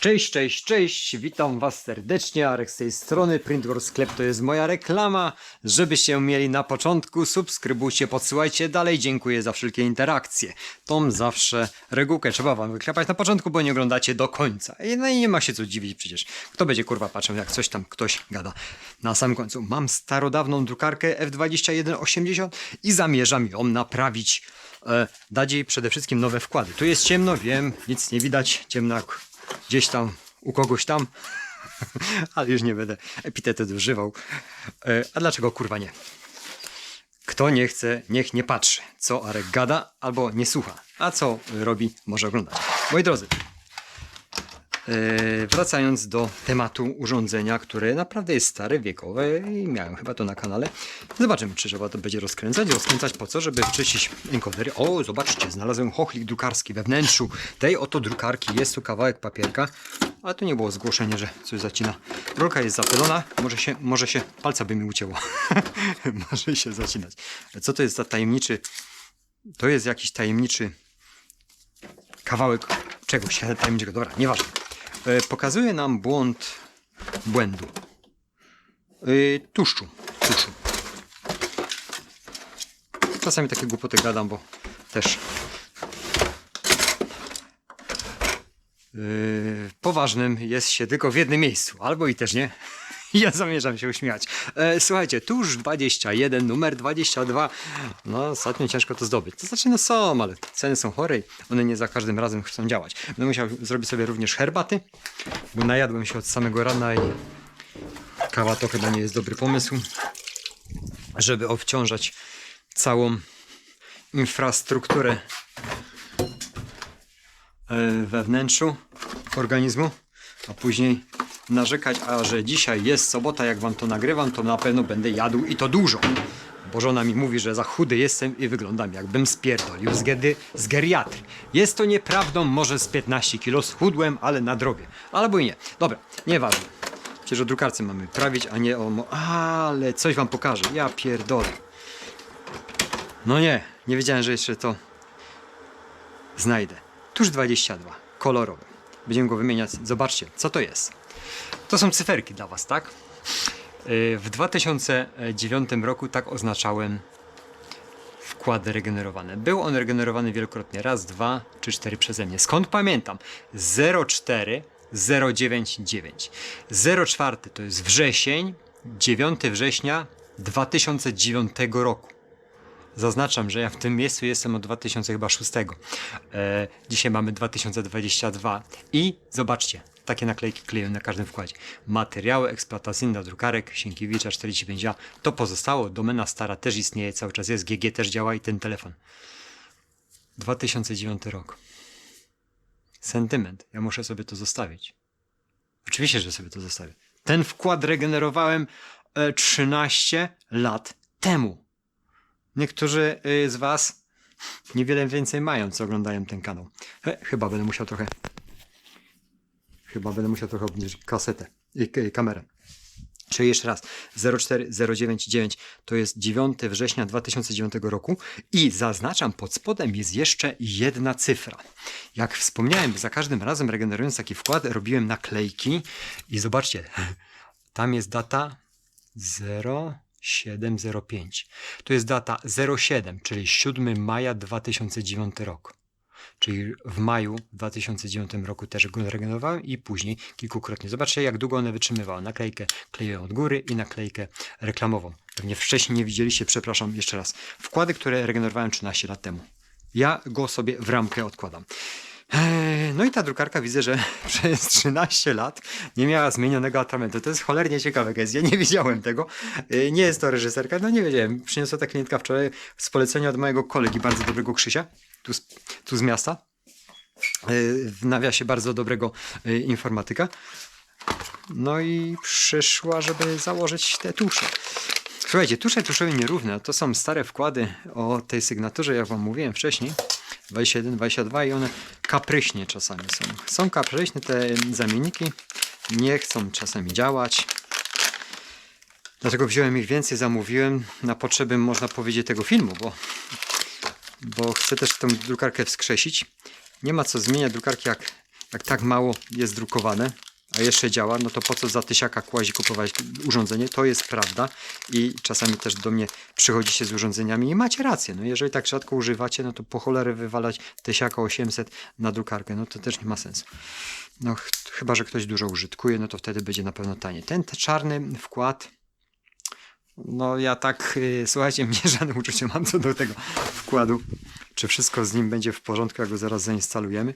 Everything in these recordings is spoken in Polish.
Cześć, cześć, cześć, witam was serdecznie, Arek z tej strony, Printwar Sklep to jest moja reklama, żebyście mieli na początku, subskrybujcie, podsyłajcie dalej, dziękuję za wszelkie interakcje. Tą zawsze regułkę trzeba wam wyklepać na początku, bo nie oglądacie do końca. I No i nie ma się co dziwić przecież, kto będzie kurwa patrzył jak coś tam ktoś gada. Na samym końcu mam starodawną drukarkę F2180 i zamierzam ją naprawić, e, dać jej przede wszystkim nowe wkłady. Tu jest ciemno, wiem, nic nie widać, ciemno jak gdzieś tam, u kogoś tam, ale już nie będę epitetet używał. E, A dlaczego kurwa nie? Kto nie chce, niech nie patrzy, co Arek gada albo nie słucha, a co robi, może oglądać. Moi drodzy, wracając do tematu urządzenia, które naprawdę jest stare, wiekowe i miałem chyba to na kanale. Zobaczymy, czy trzeba to będzie rozkręcać. Rozkręcać po co? Żeby wczyścić encodery. O, zobaczcie, znalazłem chochlik drukarski we wnętrzu tej oto drukarki. Jest tu kawałek papierka, ale tu nie było zgłoszenia, że coś zacina. Rolka jest zapylona, może się, może się palca by mi ucięło. może się zacinać. Co to jest za tajemniczy... To jest jakiś tajemniczy kawałek czegoś tajemniczego. Dobra, nieważne. E, Pokazuje nam błąd błędu. E, Tłuszczu. Tłuszczu. Czasami takie głupoty gadam, bo też Yy, poważnym jest się tylko w jednym miejscu, albo i też nie. Ja zamierzam się uśmiać. E, słuchajcie, tuż 21, numer 22. No, ostatnio ciężko to zdobyć. To znaczy, no są, ale ceny są chore i one nie za każdym razem chcą działać. Będę musiał zrobić sobie również herbaty, bo najadłem się od samego rana i kawa to chyba nie jest dobry pomysł, żeby obciążać całą infrastrukturę e, we wnętrzu organizmu, a później narzekać, a że dzisiaj jest sobota, jak wam to nagrywam, to na pewno będę jadł i to dużo. Bo żona mi mówi, że za chudy jestem i wyglądam jakbym spierdolił z, gedy, z geriatry. Jest to nieprawdą, może z 15 kilo schudłem, ale na drobie. Albo i nie. Dobra, nieważne. Przecież o drukarce mamy prawić, a nie o... Ale coś wam pokażę. Ja pierdolę. No nie, nie wiedziałem, że jeszcze to znajdę. Tuż 22, kolorowy. Będziemy go wymieniać. Zobaczcie, co to jest. To są cyferki dla Was, tak? Yy, W 2009 roku tak oznaczałem wkłady regenerowane. Był on regenerowany wielokrotnie. Raz, dwa czy cztery przeze mnie. Skąd pamiętam? 04 099. 04 to jest wrzesień, 9 września 2009 roku. Zaznaczam, że ja w tym miejscu jestem od 2006. E, dzisiaj mamy 2022 i zobaczcie, takie naklejki kleją na każdym wkładzie. Materiały eksploatacyjne drukarek Sienkiewicza 45A to pozostało, domena stara też istnieje, cały czas jest, GG też działa i ten telefon. 2009 rok. Sentyment. Ja muszę sobie to zostawić. Oczywiście, że sobie to zostawię. Ten wkład regenerowałem e, 13 lat temu. Niektórzy y, z Was niewiele więcej mają, co oglądają ten kanał. He, chyba będę musiał trochę. Chyba będę musiał trochę obniżyć kasetę i k- kamerę. Czyli jeszcze raz, 04099 to jest 9 września 2009 roku i zaznaczam pod spodem jest jeszcze jedna cyfra. Jak wspomniałem, za każdym razem regenerując taki wkład robiłem naklejki i zobaczcie, tam jest data 0705. To jest data 07, czyli 7 maja 2009 rok. Czyli w maju 2009 roku też go regenerowałem i później kilkukrotnie. Zobaczcie, jak długo one wytrzymywały. Naklejkę kleję od góry i naklejkę reklamową. Pewnie wcześniej nie widzieliście, przepraszam jeszcze raz. Wkłady, które regenerowałem 13 lat temu. Ja go sobie w ramkę odkładam. Eee, No i ta drukarka widzę, że przez 13 lat nie miała zmienionego atramentu. To jest cholernie ciekawe, guys. Ja nie wiedziałem tego. Eee, Nie jest to reżyserka, no nie wiedziałem. Przyniosła ta klientka wczoraj z polecenia od mojego kolegi, bardzo dobrego Krzysia, tu tu z miasta. Eee, W nawiasie bardzo dobrego e, informatyka. No i przyszła, żeby założyć te tusze. Słuchajcie, tusze tuszowe nierówne to są stare wkłady o tej sygnaturze, jak wam mówiłem wcześniej. 21, 22 i one kapryśnie czasami są. Są kapryśne te zamienniki, nie chcą czasami działać. Dlatego wziąłem ich więcej, zamówiłem na potrzeby, można powiedzieć, tego filmu, bo, bo chcę też tę drukarkę wskrzesić. Nie ma co zmieniać drukarki, jak jak tak mało jest drukowane, a jeszcze działa, no to po co za tysiaka kłazi kupować urządzenie? To jest prawda i czasami też do mnie przychodzicie z urządzeniami i macie rację. No jeżeli tak rzadko używacie, no to po cholerę wywalać tysiaka 800 na drukarkę, no to też nie ma sensu. No ch chyba, że ktoś dużo użytkuje, no to wtedy będzie na pewno taniej. Ten czarny wkład, no ja tak, yy, słuchajcie, mieszane uczucie mam co do tego wkładu. Czy wszystko z nim będzie w porządku, jak go zaraz zainstalujemy.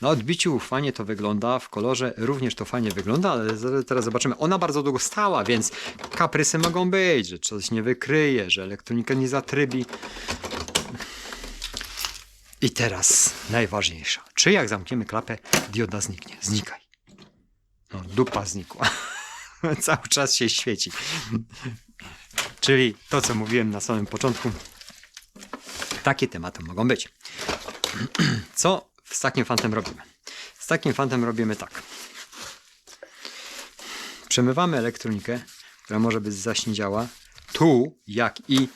Na odbiciu fajnie to wygląda, w kolorze również to fajnie wygląda, ale teraz zobaczymy. Ona bardzo długo stała, więc kaprysy mogą być, że coś nie wykryje, że elektronika nie zatrybi. I teraz najważniejsza. Czy jak zamkniemy klapę, dioda zniknie? Znikaj. No, dupa znikła. Cały czas się świeci. Czyli to, co mówiłem na samym początku, takie tematy mogą być. Co z takim fantem robimy? Z takim fantem robimy tak. Przemywamy elektronikę, która może być zaśniedziała. Tu, jak i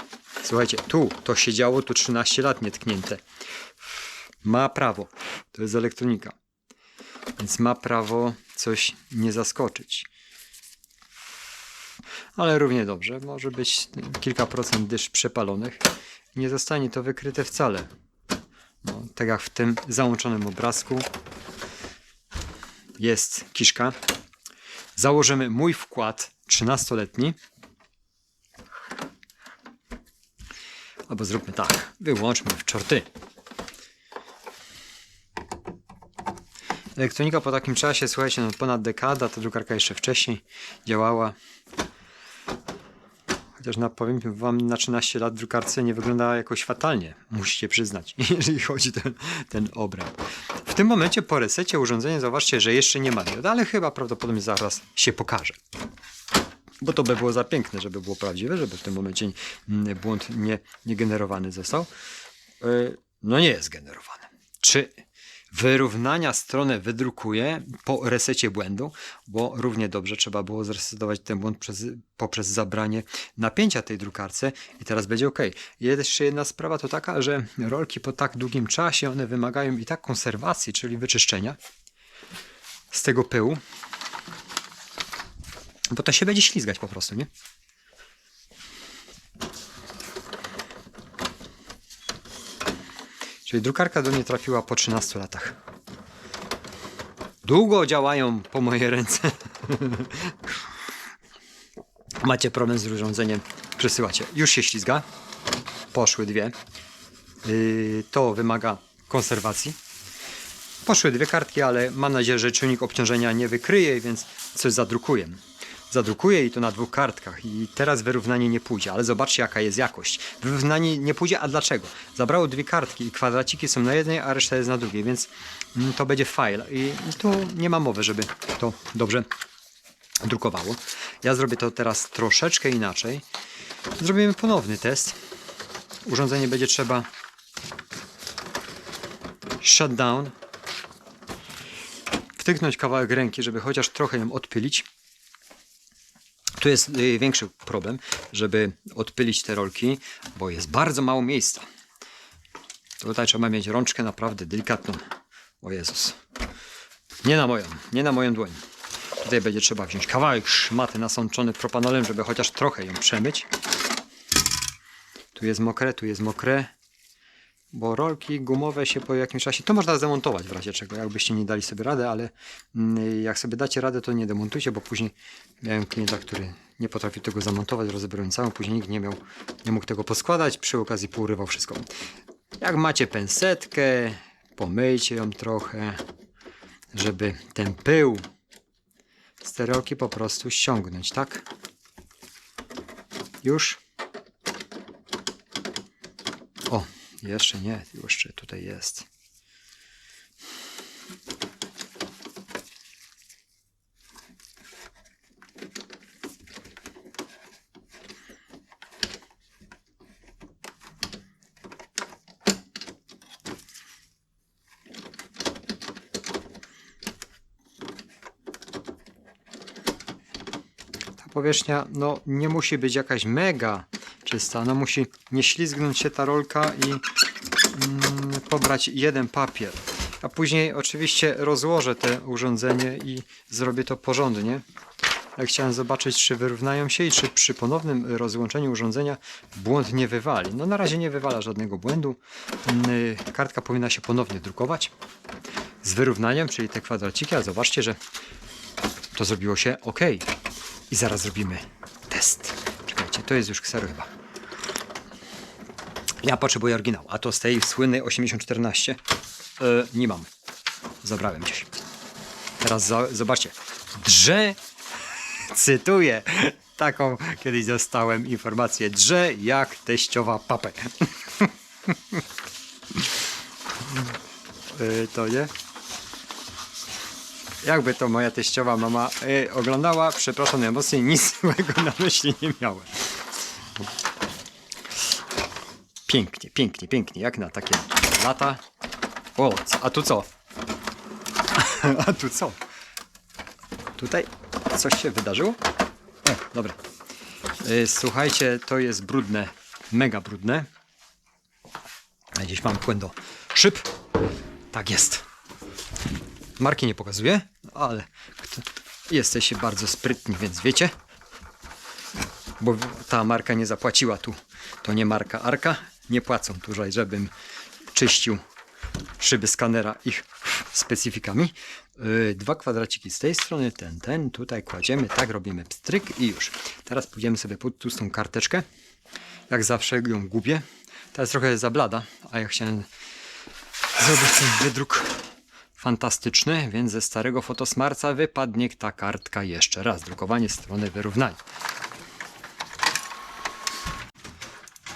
słuchajcie, tu to siedziało tu 13 lat nietknięte. Ma prawo. To jest elektronika. Więc ma prawo coś nie zaskoczyć. Ale równie dobrze. Może być kilka procent dysz przepalonych. Nie zostanie to wykryte wcale. No, tak jak w tym załączonym obrazku jest kiszka. Założymy mój wkład 13-letni. Albo zróbmy tak. Wyłączmy w czorty. Elektronika po takim czasie, słuchajcie, no ponad dekada, ta drukarka jeszcze wcześniej działała. Chociaż na, powiem wam, na 13 lat drukarce nie wyglądała jakoś fatalnie, musicie przyznać, jeżeli chodzi ten, ten obraz. W tym momencie po resecie urządzenia zauważcie, że jeszcze nie ma dioda, ale chyba prawdopodobnie zaraz się pokaże. Bo to by było za piękne, żeby było prawdziwe, żeby w tym momencie mm, błąd nie, nie generowany został. Yy, No nie jest generowany. Czy wyrównania stronę wydrukuje po resecie błędu, bo równie dobrze trzeba było zresetować ten błąd przez, poprzez zabranie napięcia tej drukarce i teraz będzie ok. Jeszcze jedna sprawa to taka, że rolki po tak długim czasie one wymagają i tak konserwacji, czyli wyczyszczenia z tego pyłu, bo to się będzie ślizgać po prostu, nie? Czyli drukarka do mnie trafiła po 13 latach. Długo działają po moje ręce. Macie problem z urządzeniem, przesyłacie. Już się ślizga. Poszły dwie. Yy, to wymaga konserwacji. Poszły dwie kartki, ale mam nadzieję, że czynnik obciążenia nie wykryje, więc coś zadrukuję. Zadrukuję i to na dwóch kartkach i teraz wyrównanie nie pójdzie, ale zobaczcie jaka jest jakość. Wyrównanie nie pójdzie, a dlaczego? Zabrało dwie kartki i kwadraciki są na jednej, a reszta jest na drugiej, więc mm, to będzie file i tu nie ma mowy, żeby to dobrze drukowało. Ja zrobię to teraz troszeczkę inaczej. Zrobimy ponowny test. Urządzenie będzie trzeba shut down wtyknąć kawałek ręki, żeby chociaż trochę ją odpylić. Tu jest y, większy problem, żeby odpylić te rolki, bo jest bardzo mało miejsca. Tutaj trzeba mieć rączkę naprawdę delikatną. O Jezus. Nie na moją, nie na moją dłoń. Tutaj będzie trzeba wziąć kawałek szmaty nasączony propanolem, żeby chociaż trochę ją przemyć. Tu jest mokre, tu jest mokre. Bo rolki gumowe się po jakimś czasie, to można zamontować w razie czego, jakbyście nie dali sobie radę, ale mm, jak sobie dacie radę, to nie demontujcie, bo później miałem klienta, który nie potrafił tego zamontować, rozebrałem całą, później nikt nie miał, nie mógł tego poskładać, przy okazji pourywał wszystko. Jak macie pensetkę, pomyjcie ją trochę, żeby ten pył z te rolki po prostu ściągnąć, tak? Już? O, jeszcze nie, jeszcze tutaj jest. Powierzchnia no, nie musi być jakaś mega czysta. Musi nie ślizgnąć się ta rolka i mm, pobrać jeden papier. a później oczywiście rozłożę te urządzenie i zrobię to porządnie. Ja chciałem zobaczyć, czy wyrównają się i czy przy ponownym rozłączeniu urządzenia błąd nie wywali. No na razie nie wywala żadnego błędu. Mm, y, Kartka powinna się ponownie drukować z wyrównaniem, czyli te kwadraciki, a zobaczcie, że to zrobiło się ok. I zaraz zrobimy test. Czekajcie, to jest już ksero chyba. Ja potrzebuję oryginał, a to z tej słynnej 8014 yy, nie mam. Zabrałem gdzieś. Teraz za, zobaczcie. Drze, cytuję taką kiedyś dostałem informację, drze jak teściowa papę. yy, to nie? Jakby to moja teściowa mama yy, oglądała, przepraszam najmocniej, nic złego na myśli nie miałem. Pięknie, pięknie, pięknie, jak na takie lata. O, a tu co? A tu co? Tutaj coś się wydarzyło? O, dobra. Y, Słuchajcie, to jest brudne, mega brudne. Gdzieś mam płyn do szyb. Tak jest. Marki nie pokazuję, ale jesteście bardzo sprytni, więc wiecie. Bo ta marka nie zapłaciła tu. To nie marka Arka. Nie płacą tutaj, żebym czyścił szyby skanera ich specyfikami. Yy, dwa kwadraciki z tej strony, ten, ten, tutaj kładziemy, tak robimy pstryk i już. Teraz pójdziemy sobie pod tłustą karteczkę. Jak zawsze ją gubię. Jest trochę za blada, a ja chciałem zrobić ten wydruk fantastyczny, więc ze starego fotosmarca wypadnie ta kartka jeszcze raz. Drukowanie strony wyrównania.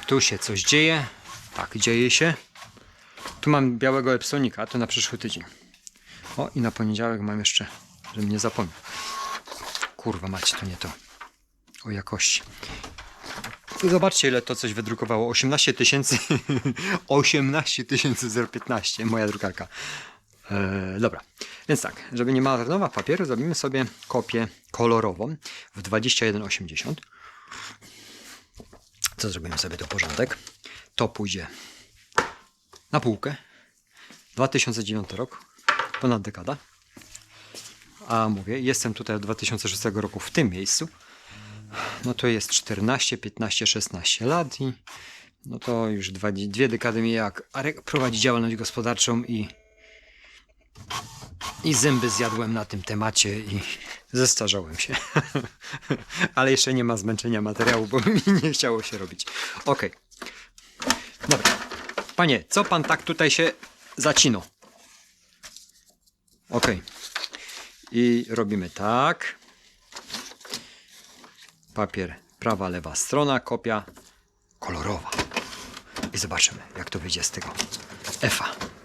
Tu się coś dzieje. Tak, dzieje się. Tu mam białego Epsonika, to na przyszły tydzień. O, i na poniedziałek mam jeszcze, żebym nie zapomniał. Kurwa macie, to nie to. O jakości. Zobaczcie, ile to coś wydrukowało. 18 tysięcy. 18 tysięcy 015, moja drukarka. Eee, dobra, więc tak, żeby nie marnować papieru, zrobimy sobie kopię kolorową w 2180. Co zrobimy sobie to porządek? To pójdzie na półkę. 2009 rok, ponad dekada. A mówię, jestem tutaj od 2006 roku w tym miejscu. No to jest 14, 15, 16 lat i no to już dwie dekady mi jak prowadzi działalność gospodarczą i i zęby zjadłem na tym temacie i zestarzałem się. Ale jeszcze nie ma zmęczenia materiału, bo mi nie chciało się robić. Okej. Dobra. Panie, co pan tak tutaj się zacino? Okej. I robimy tak. Papier prawa, lewa strona, kopia kolorowa. I zobaczymy, jak to wyjdzie z tego Efa.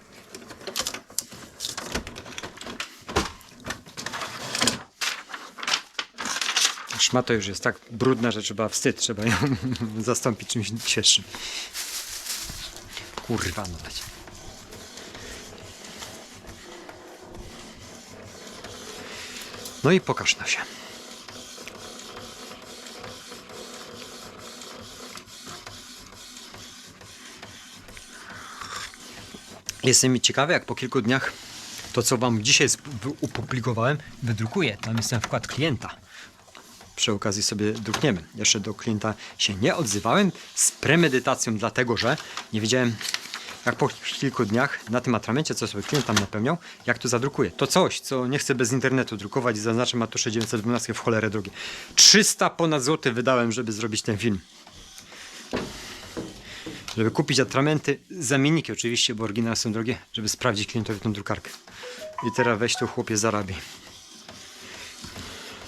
Szmata już jest tak brudna, że trzeba wstyd, trzeba ją zastąpić czymś świeższym. Kurwa, no dać. No i pokaż no się. Jestem ciekawy, jak po kilku dniach to, co Wam dzisiaj opublikowałem, wydrukuję. Tam jest ten wkład klienta. Przy okazji sobie drukniemy. Jeszcze do klienta się nie odzywałem z premedytacją, dlatego że nie wiedziałem, jak po kilku dniach na tym atramencie, co sobie klient tam napełniał, jak to zadrukuję. To coś, co nie chcę bez internetu drukować i zaznaczę matusze 912 w cholerę drogie. 300 ponad złotych wydałem, żeby zrobić ten film żeby kupić atramenty, zamienniki oczywiście, bo oryginały są drogie, żeby sprawdzić klientowi tą drukarkę. I teraz weź tu chłopie zarabi.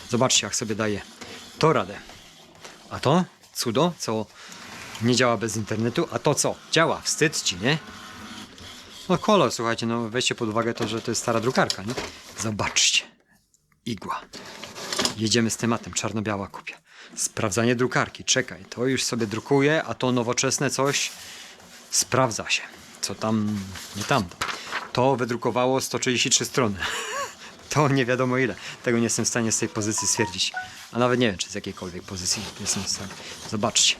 Zobaczcie, jak sobie daje to radę. A to cudo, co nie działa bez internetu, a to co? Działa, wstyd ci, nie? No kolor, słuchajcie, no weźcie pod uwagę to, że to jest stara drukarka, nie? Zobaczcie. Igła. Jedziemy z tematem, czarno-biała kopia. Sprawdzanie drukarki, czekaj, to już sobie drukuję, a to nowoczesne coś sprawdza się. Co tam, nie tam. To wydrukowało 133 strony. To nie wiadomo ile. Tego nie jestem w stanie z tej pozycji stwierdzić. A nawet nie wiem, czy z jakiejkolwiek pozycji jestem w stanie. Zobaczcie.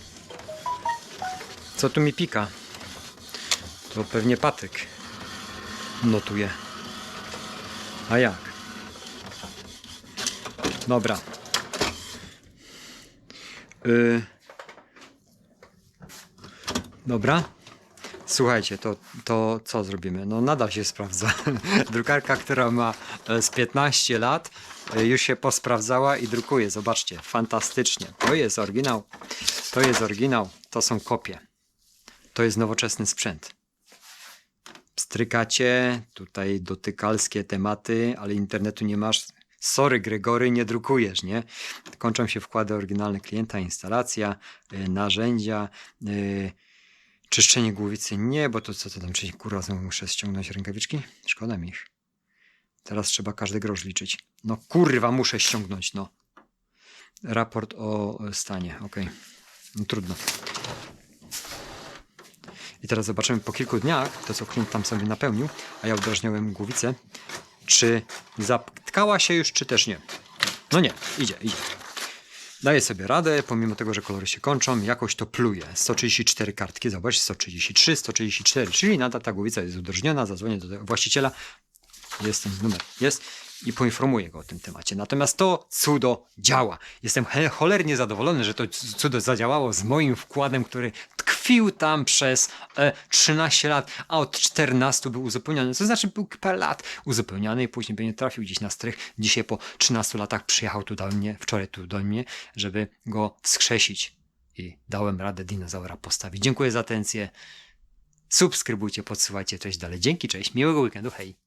Co tu mi pika? To pewnie Patryk. notuję. A jak? Dobra. Y... Dobra. Słuchajcie, to, to co zrobimy? No nadal się sprawdza. Drukarka, która ma e, z 15 lat, e, już się posprawdzała i drukuje. Zobaczcie, fantastycznie. To jest oryginał. To jest oryginał. To są kopie. To jest nowoczesny sprzęt. Pstrykacie, tutaj dotykalskie tematy, ale internetu nie masz. Sorry, Gregory, nie drukujesz, nie? Kończą się wkłady oryginalne klienta, instalacja, y, narzędzia, y, czyszczenie głowicy nie, bo to co to tam, czy kurwa znowu muszę ściągnąć rękawiczki? Szkoda mi ich. Teraz trzeba każdy grosz liczyć. No kurwa, muszę ściągnąć, no. Raport o stanie, okej. No trudno. I teraz zobaczymy po kilku dniach, to co klient tam sobie napełnił, a ja udrażniałem głowicę, czy zatkała się już, czy też nie. No nie, idzie, idzie. Daje sobie radę, pomimo tego, że kolory się kończą, jakoś to pluje. 134 kartki, zobacz, 133, 134, czyli nadal ta głowica jest udrożniona, zadzwonię do właściciela, jest ten numer, jest i poinformuję go o tym temacie. Natomiast to cudo działa. Jestem cholernie zadowolony, że to cudo zadziałało z moim wkładem, który tkwił tam przez e, 13 lat, a od 14 był uzupełniony. To znaczy był parę lat uzupełniany i później będzie trafił gdzieś na strych. Dzisiaj po 13 latach przyjechał tu do mnie, wczoraj tu do mnie, żeby go wskrzesić. I dałem radę dinozaura postawić. Dziękuję za atencję. Subskrybujcie, podsyłajcie treść dalej. Dzięki, cześć, miłego weekendu, hej.